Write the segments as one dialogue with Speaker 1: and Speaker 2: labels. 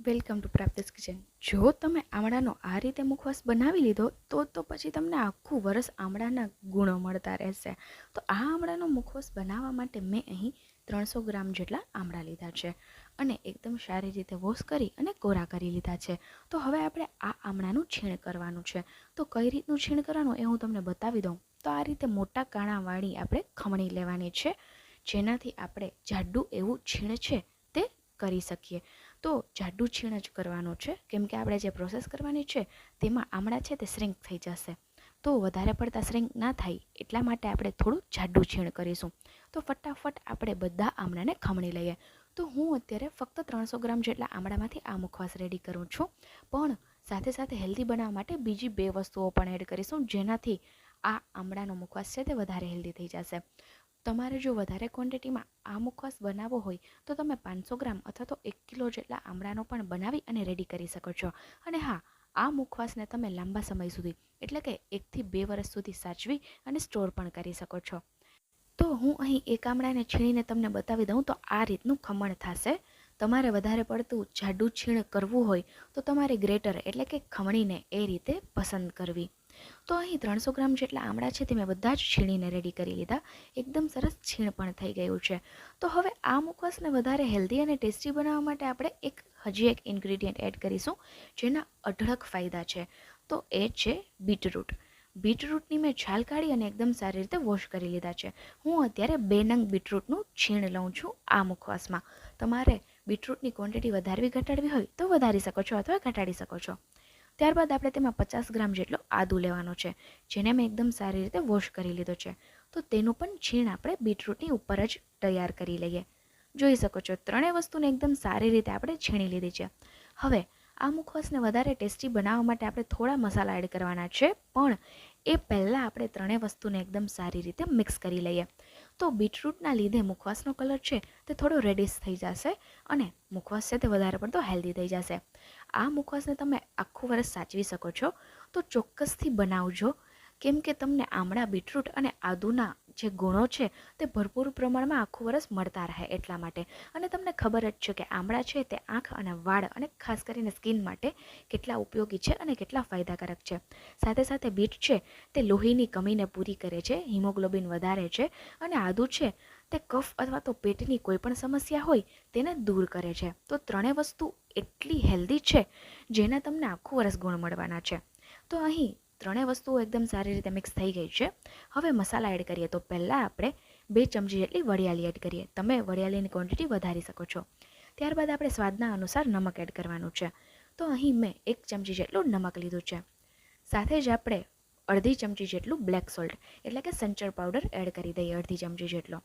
Speaker 1: Welcome to પ્રાપ્તિસ kitchen. જો તમે આમળાનો આ રીતે મુખવાસ બનાવી લીધો, તો તો પછી તમને આખું વરસ આમળાના ગુણો મળતા રહેશે. તો આ આમળાનો મુખવાસ બનાવવા માટે મેં અહીં ત્રણસો ગ્રામ જેટલા આમળા લીધા છે અને એકદમ સારી રીતે વોશ કરી અને કોરા કરી લીધા છે. તો હવે આપણે આ આમળાનું છીણ કરવાનું છે. તો કઈ રીતનું છીણ કરવાનું એ હું તમને બતાવી દઉં. તો આ રીતે મોટા કાણાવાળી આપણે ખમણી લેવાની છે. જેનાથી આપણે જાડું એવું છીણ છે તે કરી શકીએ. તો જાડું છીણ જ કરવાનું છે. કેમ કે આપણે જે પ્રોસેસ કરવાની છે, તેમાં આમળા છે તે શ્રિંક થઈ જશે. તો વધારે પડતા શ્રિંક ના થાય, એટલા માટે આપણે થોડું જાડું છીણ કરીશું. તો ફટાફટ આપણે બધા આમળાને ખમણી લઈએ. તો હું અત્યારે ફક્ત ત્રણસો ગ્રામ જેટલા આમળામાંથી આ મુખવાસ રેડી કરું છું. પણ સાથે સાથે હેલ્ધી બનાવવા માટે બીજી બે વસ્તુઓ પણ એડ કરીશું, જેનાથી આ આમળાનો મુખવાસ છે તે વધારે હેલ્ધી થઈ જશે. તમારે જો વધારે ક્વોન્ટિટીમાં આ મુખવાસ બનાવવો હોય, તો તમે પાંચસો ગ્રામ અથવા તો એક કિલો જેટલા આમળાનો પણ બનાવી અને રેડી કરી શકો છો. અને હા, આ મુખવાસને તમે લાંબા સમય સુધી, એટલે કે એકથી બે વર્ષ સુધી સાચવી અને સ્ટોર પણ કરી શકો છો. તો હું અહીં એક આમળાને છીણીને તમને બતાવી દઉં, તો આ રીતનું ખમણ થશે. તમારે વધારે પડતું જાડું છીણ કરવું હોય, તો તમારે ગ્રેટર એટલે કે ખમણીને એ રીતે પસંદ કરવી. તો અહીં ત્રણસો ગ્રામ જેટલા આમળા છે તે મેં બધા જ છીણીને રેડી કરી લીધા. એકદમ સરસ છીણ પણ થઈ ગયું છે. તો હવે આ મુખવાસને વધારે હેલ્ધી અને ટેસ્ટી બનાવવા માટે આપણે એક હજી એક ઇન્ગ્રીડિયન્ટ એડ કરીશું, જેના અઢળક ફાયદા છે. તો એ છે બીટરૂટ બીટરૂટની મેં છાલ કાઢી અને એકદમ સારી રીતે વોશ કરી લીધા છે. હું અત્યારે બે નંગ બીટરૂટનું છીણ લઉં છું આ મુખવાસમાં. તમારે બીટરૂટની ક્વોન્ટિટી વધારવી, ઘટાડવી હોય તો વધારી શકો છો અથવા ઘટાડી શકો છો. ત્યારબાદ આપણે તેમાં પચાસ ગ્રામ જેટલો આદુ લેવાનો છે, જેને મેં એકદમ સારી રીતે વોશ કરી લીધો છે. તો તેનું પણ છીણ આપણે બીટરૂટની ઉપર જ તૈયાર કરી લઈએ. જોઈ શકો છો, ત્રણેય વસ્તુને એકદમ સારી રીતે આપણે છીણી લીધી છે. હવે, આ મુખવાસને વધારે ટેસ્ટી બનાવવા માટે આપણે થોડા મસાલા એડ કરવાના છે, પણ એ પહેલાં આપણે ત્રણેય વસ્તુને એકદમ સારી રીતે મિક્સ કરી લઈએ. તો બીટરૂટના લીધે મુખવાસનો કલર છે તે થોડો રેડિશ થઈ જશે અને મુખવાસ છે તે વધારે પડતો હેલ્ધી થઈ જશે. આ મુખવાસને તમે આખું વર્ષ સાચવી શકો છો. તો ચોક્કસથી બનાવજો. કેમ કે તમને આમળા બીટરૂટ અને આદુના જે ગુણો છે તે ભરપૂર પ્રમાણમાં આખું વરસ મળતા રહે એટલા માટે. અને તમને ખબર જ છે કે આમળા છે તે આંખ અને વાળ અને ખાસ કરીને સ્કિન માટે કેટલા ઉપયોગી છે અને કેટલા ફાયદાકારક છે. સાથે સાથે બીટ છે તે લોહીની કમીને પૂરી કરે છે, હિમોગ્લોબિન વધારે છે અને આદુ છે તે કફ અથવા તો પેટની કોઈ પણ સમસ્યા હોય તેને દૂર કરે છે. તો ત્રણેય વસ્તુ એટલી હેલ્ધી છે જેના તમને આખું વર્ષ ગુણ મળવાના છે. તો અહીં ત્રણેય વસ્તુઓ એકદમ સારી રીતે મિક્સ થઈ ગઈ છે. હવે મસાલા એડ કરીએ તો પહેલાં આપણે બે ચમચી જેટલી વરિયાળી એડ કરીએ. તમે વરિયાળીની ક્વોન્ટિટી વધારી શકો છો. ત્યારબાદ આપણે સ્વાદના અનુસાર નમક એડ કરવાનું છે. તો અહીં મેં એક ચમચી જેટલું નમક લીધું છે. સાથે જ આપણે અડધી ચમચી જેટલું બ્લેક સોલ્ટ એટલે કે સંચર પાવડર એડ કરી દઈએ અડધી ચમચી જેટલો.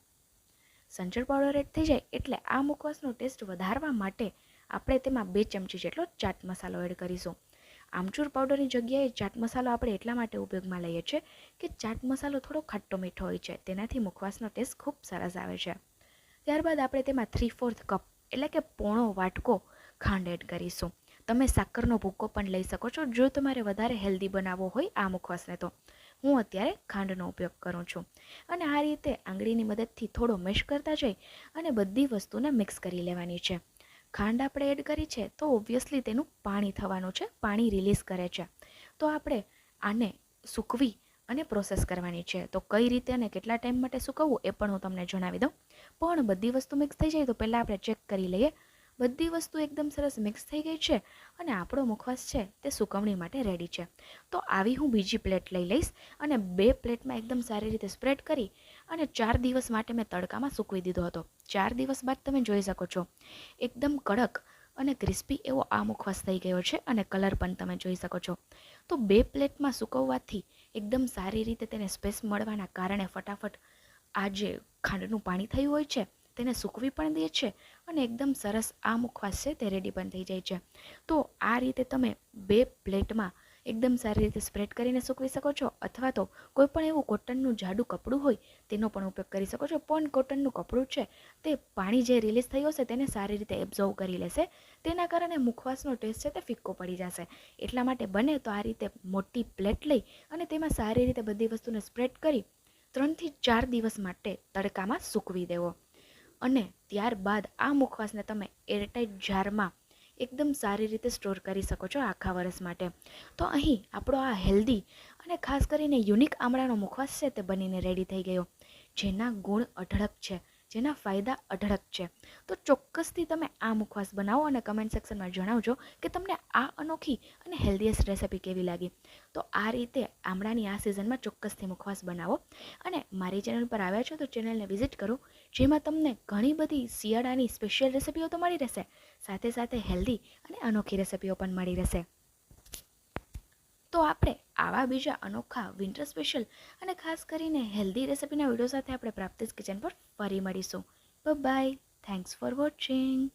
Speaker 1: સંચર પાવડર એડ થઈ જાય એટલે આ મુખવાસનો ટેસ્ટ વધારવા માટે આપણે તેમાં બે ચમચી જેટલો ચાટ મસાલો એડ કરીશું. આમચૂર પાવડરની જગ્યાએ ચાટ મસાલો આપણે એટલા માટે ઉપયોગમાં લઈએ છીએ કે ચાટ મસાલો થોડો ખાટ્ટો મીઠો હોય છે. તેનાથી મુખવાસનો ટેસ્ટ ખૂબ સરસ આવે છે. ત્યારબાદ આપણે તેમાં થ્રી ફોર્થ કપ એટલે કે પોણો વાટકો ખાંડ એડ કરીશું. તમે સાકરનો ભૂકો પણ લઈ શકો છો. જો તમારે વધારે હેલ્ધી બનાવવો હોય આ મુખવાસને તો. હું અત્યારે ખાંડનો ઉપયોગ કરું છું. અને આ રીતે આંગળીની મદદથી થોડો મેશ કરતા જઈ અને બધી વસ્તુને મિક્સ કરી લેવાની છે. ખાંડ આપણે એડ કરી છે, તો ઓબ્વિયસલી તેનું પાણી થવાનું છે, પાણી રિલીઝ કરે છે. તો આપણે આને સૂકવી અને પ્રોસેસ કરવાની છે. તો કઈ રીતે અને કેટલા ટાઈમ માટે સૂકવવું એ પણ હું તમને જણાવી દઉં. પણ બધી વસ્તુ મિક્સ થઈ જાય તો પહેલાં આપણે ચેક કરી લઈએ. બધી વસ્તુ એકદમ સરસ મિક્સ થઈ ગઈ છે અને આપણો મુખવાસ છે તે સુકવણી માટે રેડી છે. તો આવી હું બીજી પ્લેટ લઈ લઈશ અને બે પ્લેટમાં એકદમ સારી રીતે સ્પ્રેડ કરી અને ચાર દિવસ માટે મેં તડકામાં સૂકવી દીધો હતો. ચાર દિવસ બાદ તમે જોઈ શકો છો, એકદમ કડક અને ક્રિસ્પી એવો આ મુખવાસ થઈ ગયો છે અને કલર પણ તમે જોઈ શકો છો. તો બે પ્લેટમાં સૂકવવાથી એકદમ સારી રીતે તેને સ્પેસ મળવાના કારણે ફટાફટ આ જે ખાંડનું પાણી થયું હોય છે, તેને સૂકવી પણ દે છે અને એકદમ સરસ આ મુખવાસ છે તે રેડી પણ થઈ જાય છે. તો આ રીતે તમે બે પ્લેટમાં એકદમ સારી રીતે સ્પ્રેડ કરીને સૂકવી શકો છો અથવા તો કોઈ પણ એવું કોટનનું જાડું કપડું હોય, તેનો પણ ઉપયોગ કરી શકો છો. પણ કોટનનું કપડું છે, તે પાણી જે રિલીઝ થયું હશે તેને સારી રીતે એબ્ઝોર્વ કરી લેશે. તેના કારણે મુખવાસનો ટેસ્ટ છે તે ફિક્કો પડી જશે. એટલા માટે બને તો આ રીતે મોટી પ્લેટ લઈ અને તેમાં સારી રીતે બધી વસ્તુને સ્પ્રેડ કરી ત્રણથી ચાર દિવસ માટે તડકામાં સૂકવી દેવો. અને ત્યારબાદ આ મુખવાસને તમે એરટાઈટ જારમાં એકદમ સારી રીતે સ્ટોર કરી શકો છો આખા વર્ષ માટે. તો અહીં આપણો આ હેલ્ધી અને ખાસ કરીને યુનિક આમળાનો મુખવાસ છે તે બનીને રેડી થઈ ગયો. જેના ગુણ અઢળક છે. જેના ફાયદા અઢળક છે. તો ચોક્કસથી તમે આ મુખવાસ બનાવો અને કમેન્ટ સેક્શનમાં જણાવજો કે તમને આ અનોખી અને હેલ્ધીએસ્ટ રેસિપી કેવી લાગી. તો આ રીતે આમળાની આ સિઝનમાં ચોક્કસથી મુખવાસ બનાવો. અને મારી ચેનલ પર આવ્યા છો તો ચેનલને વિઝિટ કરો, જેમાં તમને ઘણી બધી શિયાળાની સ્પેશિયલ રેસિપીઓ તો મળી રહેશે. સાથે સાથે હેલ્ધી અને અનોખી રેસિપીઓ પણ મળી રહેશે. તો આપણે આવા બીજા અનોખા વિન્ટર સ્પેશિયલ અને ખાસ કરીને હેલ્ધી રેસિપીના વીડિયો સાથે આપણે પ્રાપ્તિસ કિચન પર ફરી મળીશું. By thanks for watching